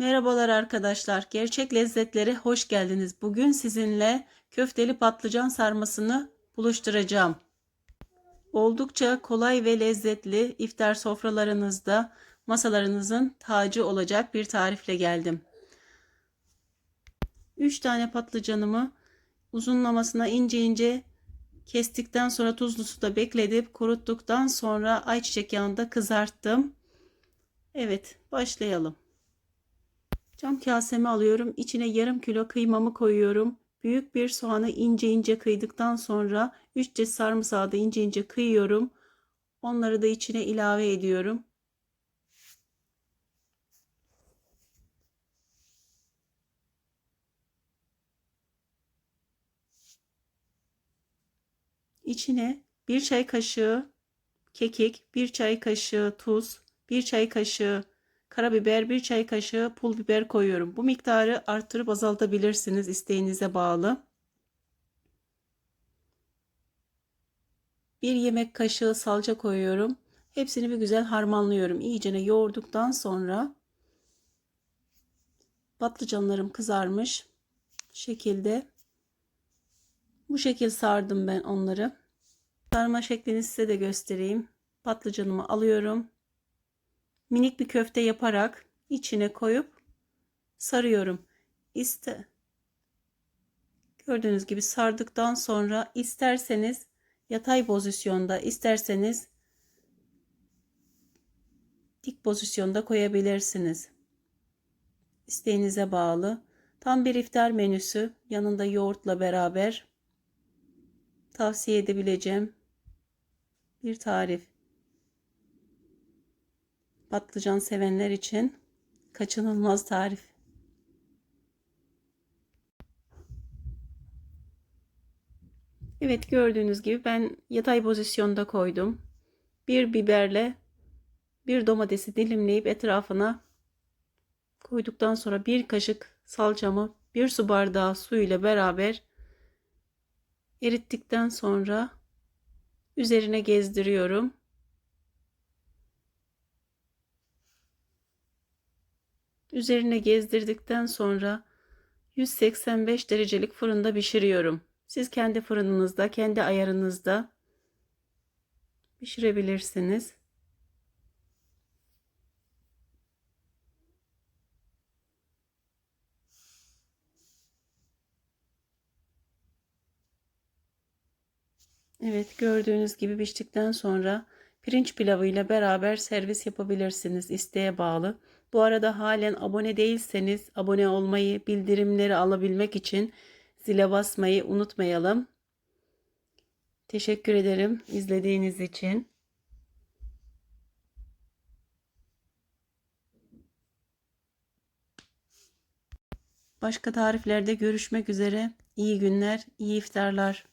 Merhabalar arkadaşlar. Gerçek lezzetlere hoş geldiniz. Bugün sizinle köfteli patlıcan sarmasını buluşturacağım. Oldukça kolay ve lezzetli iftar sofralarınızda masalarınızın tacı olacak bir tarifle geldim. 3 tane patlıcanımı uzunlamasına ince ince kestikten sonra tuzlu suda bekledip kuruttuktan sonra ayçiçek yağında kızarttım. Evet, başlayalım. Cam kasemi alıyorum. İçine yarım kilo kıymamı koyuyorum. Büyük bir soğanı ince ince kıydıktan sonra 3 diş sarımsağı da ince ince kıyıyorum. Onları da içine ilave ediyorum. İçine bir çay kaşığı kekik, bir çay kaşığı tuz, bir çay kaşığı karabiber, bir çay kaşığı pul biber koyuyorum. Bu miktarı arttırıp azaltabilirsiniz isteğinize bağlı. Bir yemek kaşığı salça koyuyorum. Hepsini bir güzel harmanlıyorum. İyicene yoğurduktan sonra patlıcanlarım kızarmış şekilde bu şekil sardım ben onları. Sarma şeklini size de göstereyim. Patlıcanımı alıyorum minik bir köfte yaparak içine koyup sarıyorum. İste Gördüğünüz gibi sardıktan sonra isterseniz yatay pozisyonda isterseniz dik pozisyonda koyabilirsiniz. İsteğinize bağlı. Tam bir iftar menüsü yanında yoğurtla beraber tavsiye edebileceğim bir tarif patlıcan sevenler için kaçınılmaz tarif. Evet gördüğünüz gibi ben yatay pozisyonda koydum. Bir biberle bir domatesi dilimleyip etrafına koyduktan sonra bir kaşık salçamı bir su bardağı su ile beraber erittikten sonra üzerine gezdiriyorum. Üzerine gezdirdikten sonra 185 derecelik fırında pişiriyorum. Siz kendi fırınınızda, kendi ayarınızda pişirebilirsiniz. Evet gördüğünüz gibi piştikten sonra pirinç pilavıyla beraber servis yapabilirsiniz isteğe bağlı. Bu arada halen abone değilseniz abone olmayı, bildirimleri alabilmek için zile basmayı unutmayalım. Teşekkür ederim izlediğiniz için. Başka tariflerde görüşmek üzere. İyi günler, iyi iftarlar.